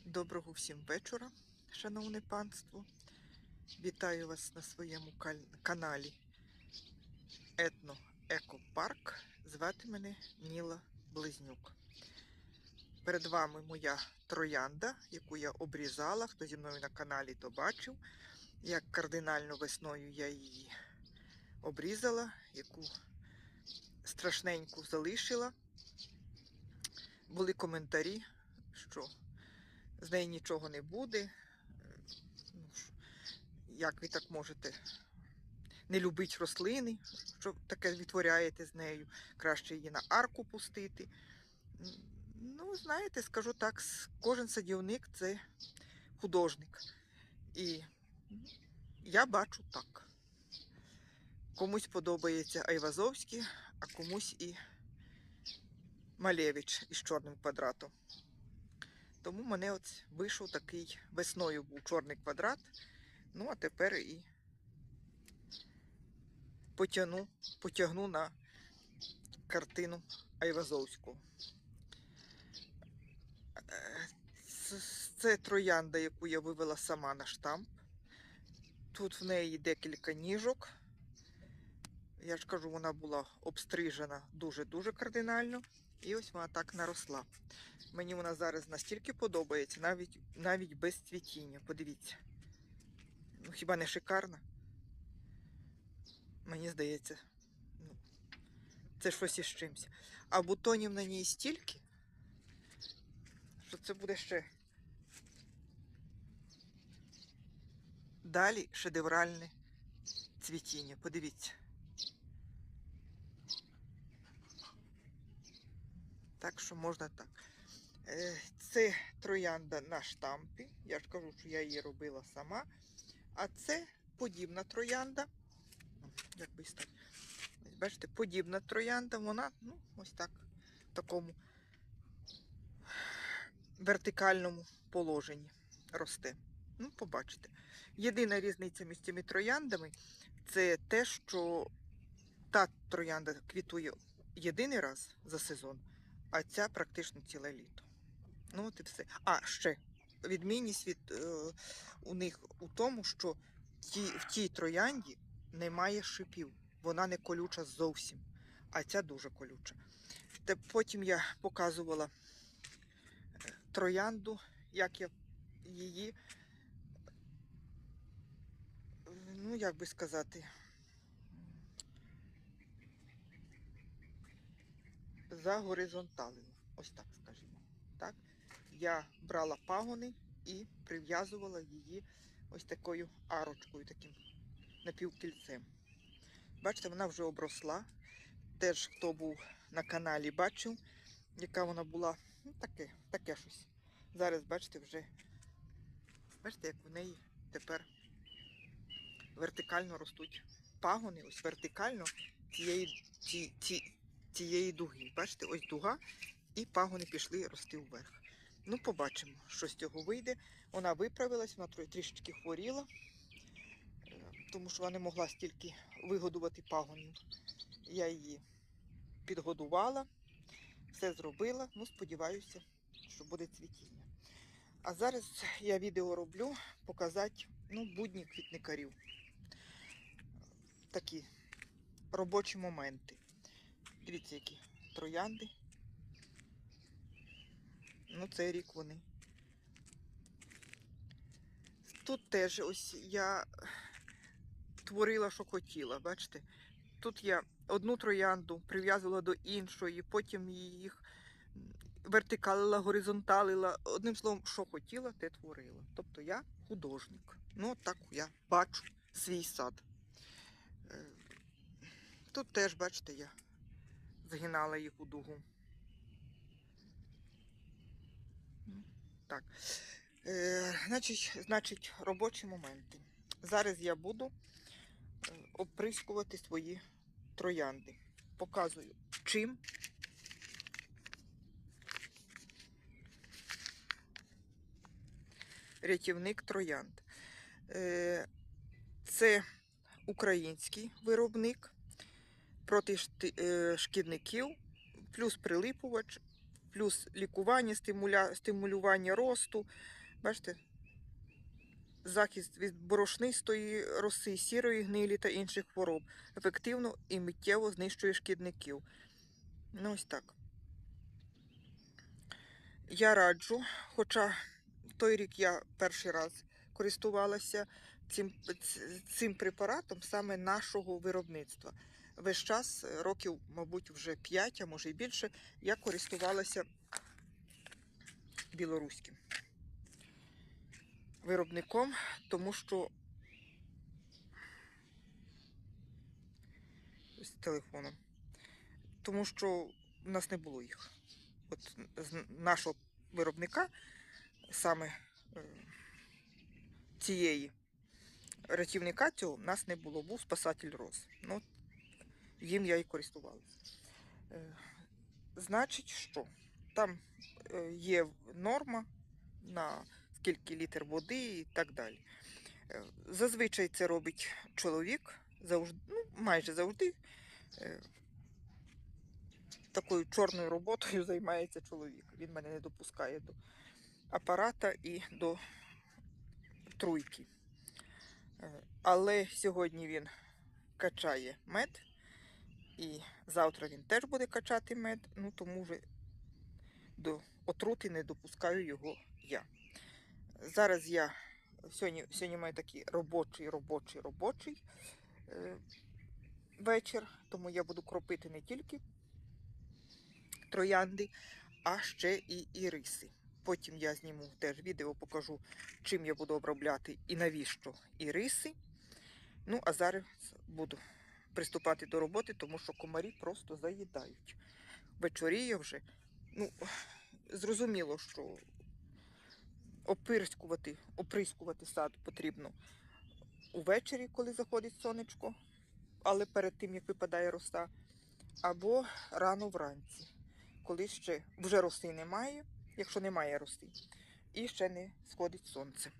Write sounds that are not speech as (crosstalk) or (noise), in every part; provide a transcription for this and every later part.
Доброго всім вечора, шановне панство. Вітаю вас на своєму каналі Етно Екопарк. Звати мене Ніла Близнюк. Перед вами моя троянда, яку я обрізала. Хто зі мною на каналі, то бачив, як кардинально весною я її обрізала, яку страшненьку залишила. Були коментарі, що з неї нічого не буде. Е, Ну, як ви так можете не любити рослини, що таке відтворяєте з нею, краще її на арку пустити. Ну, знаєте, скажу так, кожен садівник це художник. І я бачу так. Комусь подобається Айвазовський, а комусь і Малевич із чорним квадратом. Тому мене от вийшов такий весною був чорний квадрат. Ну, а тепер і потягну, потягну на картину Айвазовського. Е, це троянда, яку я вивела сама на штамп. Тут в неї декілька ніжок. Я ж кажу, вона була обстрижена дуже-дуже кардинально. І ось вона так наросла. Мені вона зараз настільки подобається, навіть, навіть без цвітіння. Подивіться. Ну, хіба не шикарна? Мені здається, ну, це щось із чимось. А бутонів на ній стільки, що це буде ще далі шедевральне цвітіння. Подивіться. Так що можна так. Е, Це троянда на штампі. Я ж кажу, що я її робила сама. А це подібна троянда. Як би. Бачите, подібна троянда, вона ну, ось так, в такому вертикальному положенні росте. Ну, побачите. Єдина різниця між цими трояндами це те, що та троянда квітує єдиний раз за сезон, а ця практично ціле літо. Ну, от і все. А ще відмінність від е, у них у тому, що ті, в тій троянді немає шипів. Вона не колюча зовсім, а ця дуже колюча. Те потім я показувала е, троянду, як я її, ну як би сказати, загоризонталила. Ось так скажімо. Так? Я брала пагони і прив'язувала її ось такою арочкою, таким напівкільцем. Бачите, вона вже обросла. Теж хто був на каналі, бачив, яка вона була. Ну, таке, таке щось. Зараз, бачите, вже бачите, як в неї тепер вертикально ростуть пагони, ось вертикально цієї, ці, ці, цієї дуги. Бачите, ось дуга, і пагони пішли рости вверх. Ну, побачимо, що з цього вийде. Вона виправилась, вона трішечки хворіла, е, тому що вона не могла стільки вигодувати пагонів. Я її підгодувала, все зробила. Ну, сподіваюся, що буде цвітіння. А зараз я відео роблю показати ну, будні квітникарів. Такі робочі моменти. Дивіться, які троянди. Ну, цей рік вони. Тут теж ось я творила, що хотіла, бачите? Тут я одну троянду прив'язувала до іншої, потім їх вертикалила, горизонталила. Одним словом, що хотіла, те творила. Тобто я художник. Ну, так я бачу свій сад. Е, Тут теж, бачите, я згинала їх у дугу. Так. Е, значить, значить, робочі моменти. Зараз я буду е, оприскувати свої троянди. Показую, чим. Рятівник троянд. Е, Це український виробник проти е, шкідників, плюс прилипувач. плюс лікування, стимуля... стимулювання росту. Бачите? Захист від борошнистої роси, сірої гнилі та інших хвороб. Ефективно і миттєво знищує шкідників. Ну, ось так. Я раджу, хоча той рік я перший раз користувалася цим, цим препаратом саме нашого виробництва. Весь час, е, років, мабуть, вже 5, а може і більше, я користувалася білоруським виробником, тому що з телефоном. Тому що в нас не було їх. От з нашого виробника саме е, цієї рятівника цього в нас не було. Був спасатель роз. Ну, їм я і користувалася. Е, Значить, що там е, є норма на скільки літр води і так далі. Е, Зазвичай це робить чоловік, завжди, ну, майже завжди. Такою чорною роботою (laughs) займається чоловік. Він мене не допускає до апарата і до труйки. Але сьогодні він качає мед, і завтра він теж буде качати мед, ну тому вже до отрути не допускаю його я. Зараз я сьогодні, сьогодні маю такий робочий, робочий, робочий е, вечір, тому я буду кропити не тільки троянди, а ще і іриси. Потім я зніму теж відео, покажу, чим я буду обробляти і навіщо іриси. Ну, а зараз буду приступати до роботи, тому що комарі просто заїдають. Вечоріє вже. Ну, зрозуміло, що опирскувати, оприскувати сад потрібно увечері, коли заходить сонечко, але перед тим, як випадає роса, або рано вранці, коли ще вже роси немає, якщо немає роси, і ще не сходить сонце.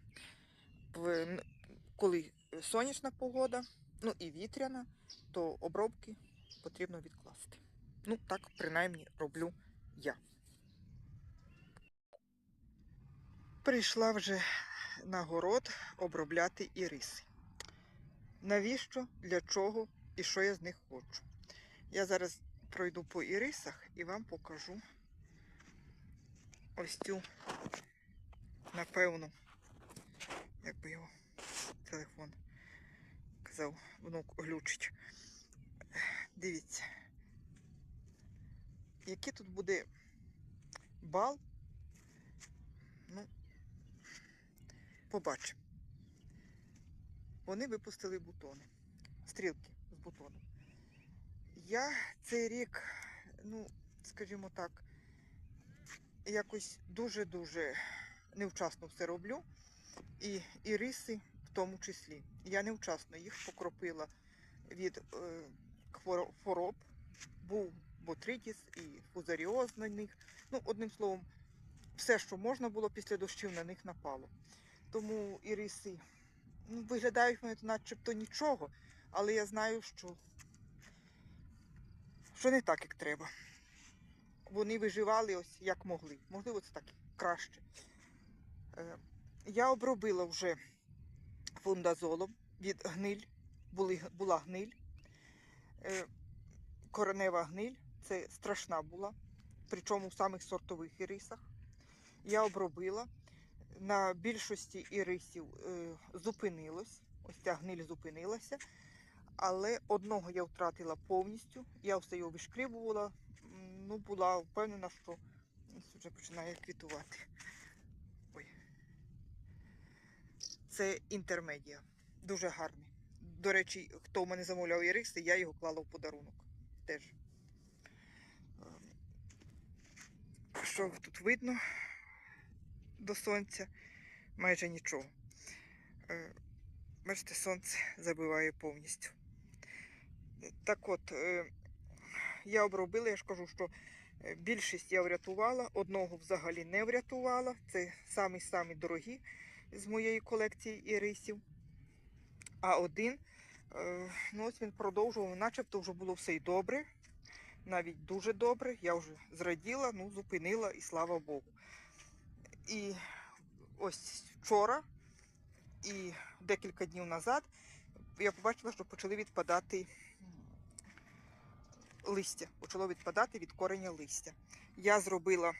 Коли сонячна погода, ну і вітряна, то обробки потрібно відкласти. Ну, так принаймні роблю я. Прийшла вже на город обробляти іриси. Навіщо, для чого і що я з них хочу? Я зараз пройду по ірисах і вам покажу ось цю, напевно, як би його телефон казав, внук глючить. Дивіться, який тут буде бал. Ну, побачимо. Вони випустили бутони, стрілки з бутоном. Я цей рік, ну, скажімо так, якось дуже-дуже невчасно все роблю. І, і риси в тому числі. Я невчасно їх покропила від е, хвороб. Був ботритіс і фузаріоз на них. Ну, одним словом, все, що можна було після дощів, на них напало. Тому і риси ну, виглядають вони начебто нічого, але я знаю, що, що не так, як треба. Вони виживали ось як могли. Можливо, це так краще. Е, Я обробила вже фундазолом від гниль, були, була гниль. Е, Коренева гниль, це страшна була, причому в самих сортових ірисах. Я обробила. На більшості ірисів е, зупинилось, ось ця гниль зупинилася, але одного я втратила повністю. Я все його вишкрібувала, ну була впевнена, що ось вже починає квітувати. Це інтермедіа. Дуже гарний. До речі, хто в мене замовляв іриси, я його клала в подарунок. Теж. Ем, Що тут видно до сонця? Майже нічого. Е, Бачите, сонце забиває повністю. Так от, е, я обробила, я ж кажу, що е, більшість я врятувала, одного взагалі не врятувала. Це самі-самі дорогі з моєї колекції ірисів. А один, е, ну ось він продовжував, начебто вже було все й добре. навіть дуже добре. Я вже зраділа, ну, зупинила і слава Богу. І ось вчора і декілька днів назад я побачила, що почали відпадати листя. Почало відпадати від кореня листя. Я зробила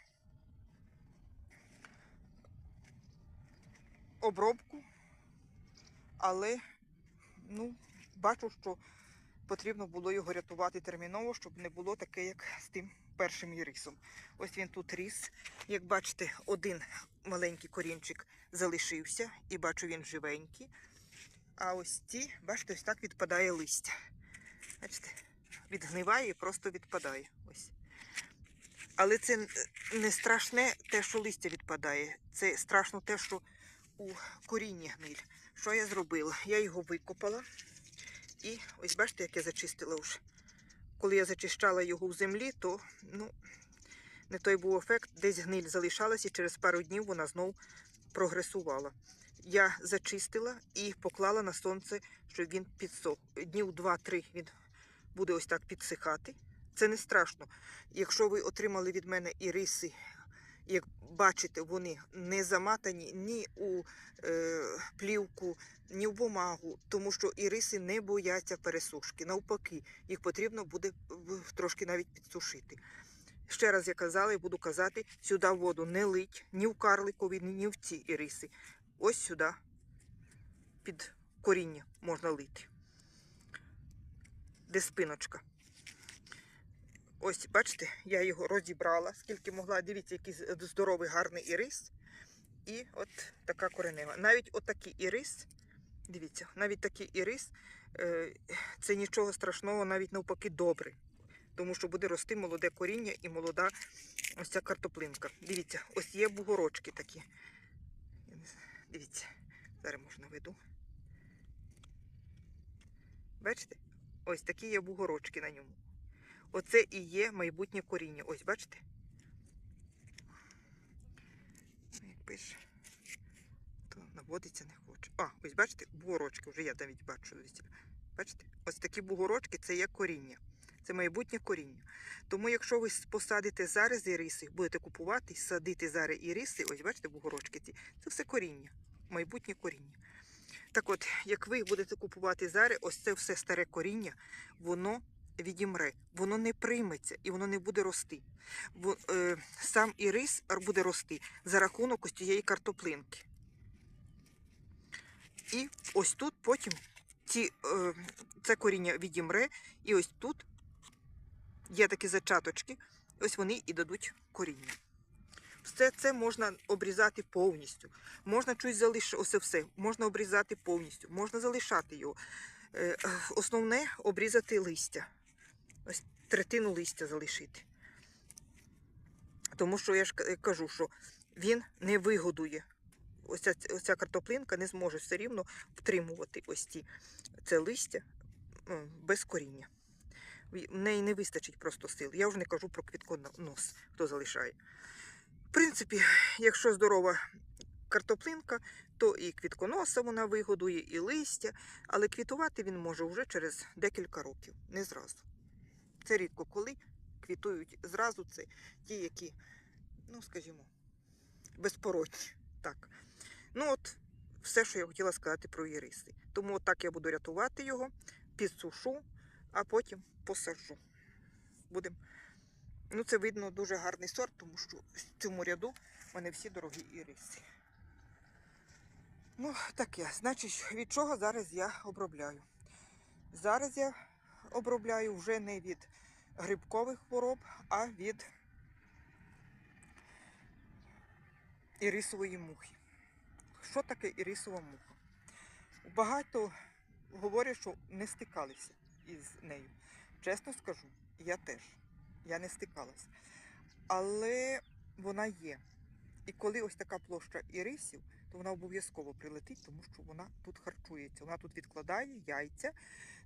обробку, але ну, бачу, що потрібно було його рятувати терміново, щоб не було таке, як з тим першим ірисом. Ось він тут ріс. Як бачите, один маленький корінчик залишився, і бачу, він живенький. А ось ті, бачите, ось так відпадає листя. Бачите, відгниває і просто відпадає. Ось. Але це не страшне те, що листя відпадає. Це страшно те, що у корінні гниль. Що я зробила? Я його викопала. І ось бачите, як я зачистила вже. Коли я зачищала його в землі, то ну, не той був ефект. Десь гниль залишалась, і через пару днів вона знов прогресувала. Я зачистила і поклала на сонце, щоб він підсох. Днів 2-3 він буде ось так підсихати. Це не страшно. Якщо ви отримали від мене іриси, як бачите, вони не заматані ні у е, плівку, ні в бумагу, тому що іриси не бояться пересушки. Навпаки, їх потрібно буде трошки навіть підсушити. Ще раз я казала і буду казати, сюди воду не лить ні в карликові, ні в ці іриси. Ось сюди під коріння можна лити. Де спиночка. Ось, бачите, я його розібрала, скільки могла. Дивіться, який здоровий, гарний ірис. І от така коренева. Навіть отакий ірис, дивіться, навіть такий ірис, е, це нічого страшного, навіть навпаки добре. Тому що буде рости молоде коріння і молода ось ця картоплинка. Дивіться, ось є бугорочки такі. Дивіться, зараз можна веду. Бачите? Ось такі є бугорочки на ньому. Оце і є майбутнє коріння. Ось, бачите? Ну, Як пише, то наводиться не хоче. А, ось бачите, бугорочки, вже я навіть бачу. Бачите? Ось такі бугорочки це є коріння. Це майбутнє коріння. Тому, якщо ви посадите зараз іриси, будете купувати, садити зараз іриси, ось бачите, бугорочки ці, це все коріння, майбутнє коріння. Так от, як ви будете купувати зараз, ось це все старе коріння, воно відімре, воно не прийметься і воно не буде рости. Во- е, сам ірис р- буде рости за рахунок ось цієї картоплинки. І ось тут потім ці, е, це коріння відімре, і ось тут є такі зачаточки, ось вони і дадуть коріння. Все це можна обрізати повністю. Можна щось залишити, оце все. Можна обрізати повністю, можна залишати його. Е, Основне обрізати листя. Ось третину листя залишити. Тому що я ж кажу, що він не вигодує. Ось ця, ця картоплинка не зможе все рівно втримувати ось ці, це листя без коріння. В неї не вистачить просто сил. Я вже не кажу про квітконос, хто залишає. В принципі, якщо здорова картоплинка, то і квітконоса вона вигодує, і листя, але квітувати він може вже через декілька років, не зразу. Це рідко коли квітують зразу це ті, які, ну скажімо, безпородні. Так. Ну от, все, що я хотіла сказати про іриси. Тому так я буду рятувати його, підсушу, а потім посаджу. Будем. Ну, це видно дуже гарний сорт, тому що в цьому ряду в мене всі дорогі іриси. Ну, таке. Значить, від чого зараз я обробляю? Зараз я обробляю вже не від грибкових хвороб, а від ірисової мухи. Що таке ірисова муха? Багато говорять, що не стикалися із нею. Чесно скажу, я теж. Я не стикалася. Але вона є. І коли ось така площа ірисів, то вона обов'язково прилетить, тому що вона тут харчується. Вона тут відкладає яйця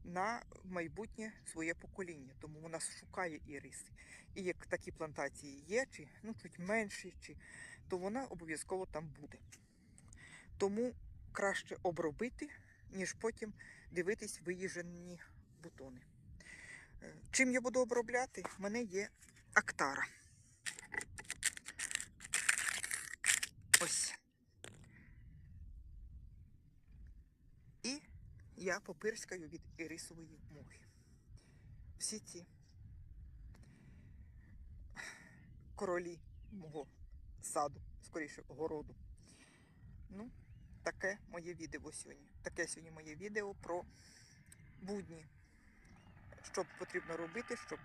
на майбутнє своє покоління. Тому вона шукає іриси. І як такі плантації є, чи ну чуть менші, чи то вона обов'язково там буде. Тому краще обробити, ніж потім дивитись виїжджені бутони. Е, Чим я буду обробляти? В мене є актара. Ось. І я попирскаю від ірисової мухи. Всі ці королі мого саду, скоріше, городу. Ну, таке моє відео сьогодні. Таке сьогодні моє відео про будні. Що потрібно робити, щоб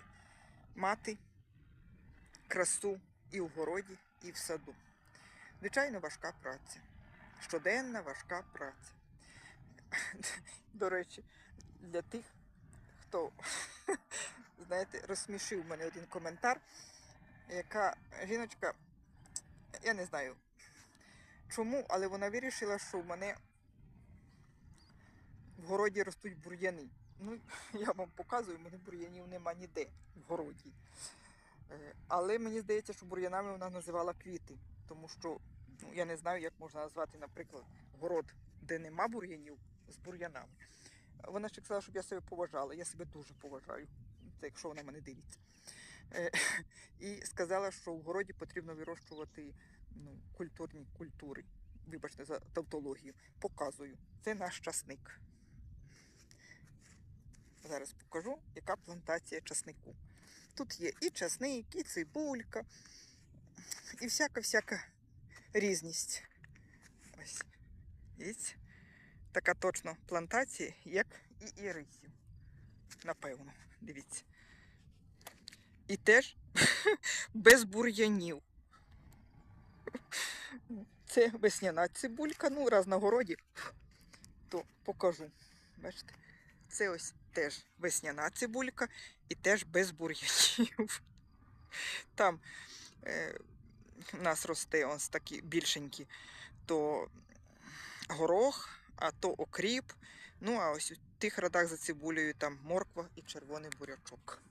мати красу і в городі, і в саду. Звичайно, важка праця. Щоденна важка праця. (laughs) До речі, для тих, хто, (laughs) знаєте, розсмішив мене один коментар, яка жіночка, я не знаю чому, але вона вирішила, що в мене в городі ростуть бур'яни. Ну, (laughs) я вам показую, в мене бур'янів нема ніде в городі. Е, Але мені здається, що бур'янами вона називала квіти, тому що ну, я не знаю, як можна назвати, наприклад, город, де нема бур'янів, з бур'янами. Вона ще сказала, щоб я себе поважала. Я себе дуже поважаю, це якщо вона мене дивиться. Е, І сказала, що в городі потрібно вирощувати ну, культурні культури. Вибачте за тавтологію. Показую. Це наш часник. Зараз покажу, яка плантація часнику. Тут є і часник, і цибулька, і всяка-всяка різність. Ось. Ось така точно плантація, як і ірисів. Напевно, дивіться. І теж (laughs) без бур'янів. Це весняна цибулька, ну, раз на городі, то покажу. Бачите? Це ось теж весняна цибулька і теж без бур'янів. Там е, у нас росте ось такі більшенькі, то горох, а то окріп. Ну, а ось у тих радах за цибулею там морква і червоний бурячок.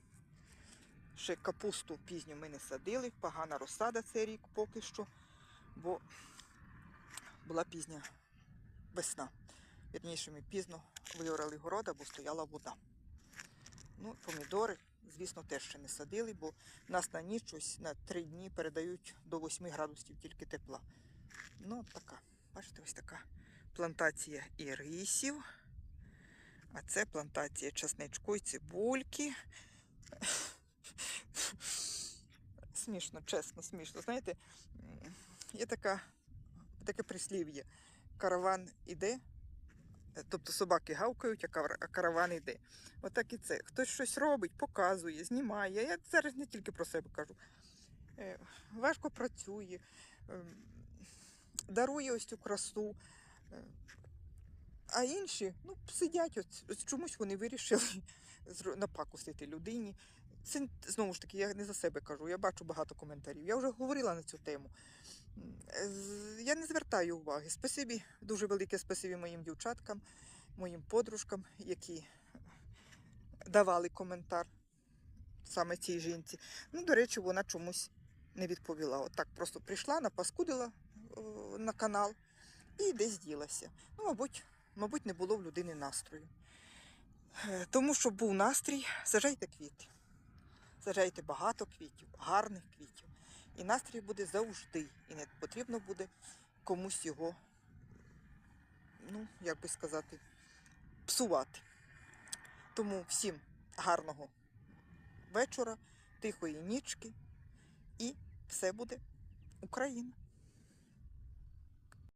Ще капусту пізню ми не садили, погана розсада цей рік поки що, бо була пізня весна. Вірніше, ми пізно виорали города, бо стояла вода. Ну, помідори, звісно, теж ще не садили, бо нас на ніч ось на три дні передають до 8 градусів тільки тепла. Ну, така. Бачите, ось така плантація ірисів. А це плантація часничку і цибульки. (laughs) Смішно, чесно, смішно. Знаєте, є така, таке прислів'я. Караван іде, тобто собаки гавкають, а караван іде. Отак і це. Хтось щось робить, показує, знімає. Я зараз не тільки про себе кажу. Е, Важко працює, ем, дарує ось цю красу. А інші ну, сидять, от, ось чомусь вони вирішили (laughs) напакостити людині. Це знову ж таки, я не за себе кажу, я бачу багато коментарів. Я вже говорила на цю тему. Я не звертаю уваги. Спасибі, дуже велике спасибі моїм дівчаткам, моїм подружкам, які давали коментар саме цій жінці. Ну, до речі, вона чомусь не відповіла. Отак просто прийшла, напаскудила на канал і десь ділася. Ну, мабуть, мабуть, не було в людини настрою. Е, Тому, щоб був настрій, сажайте квіти. Сажайте багато квітів, гарних квітів. І настрій буде завжди. І не потрібно буде комусь його, ну, як би сказати, псувати. Тому всім гарного вечора, тихої нічки і все буде Україна.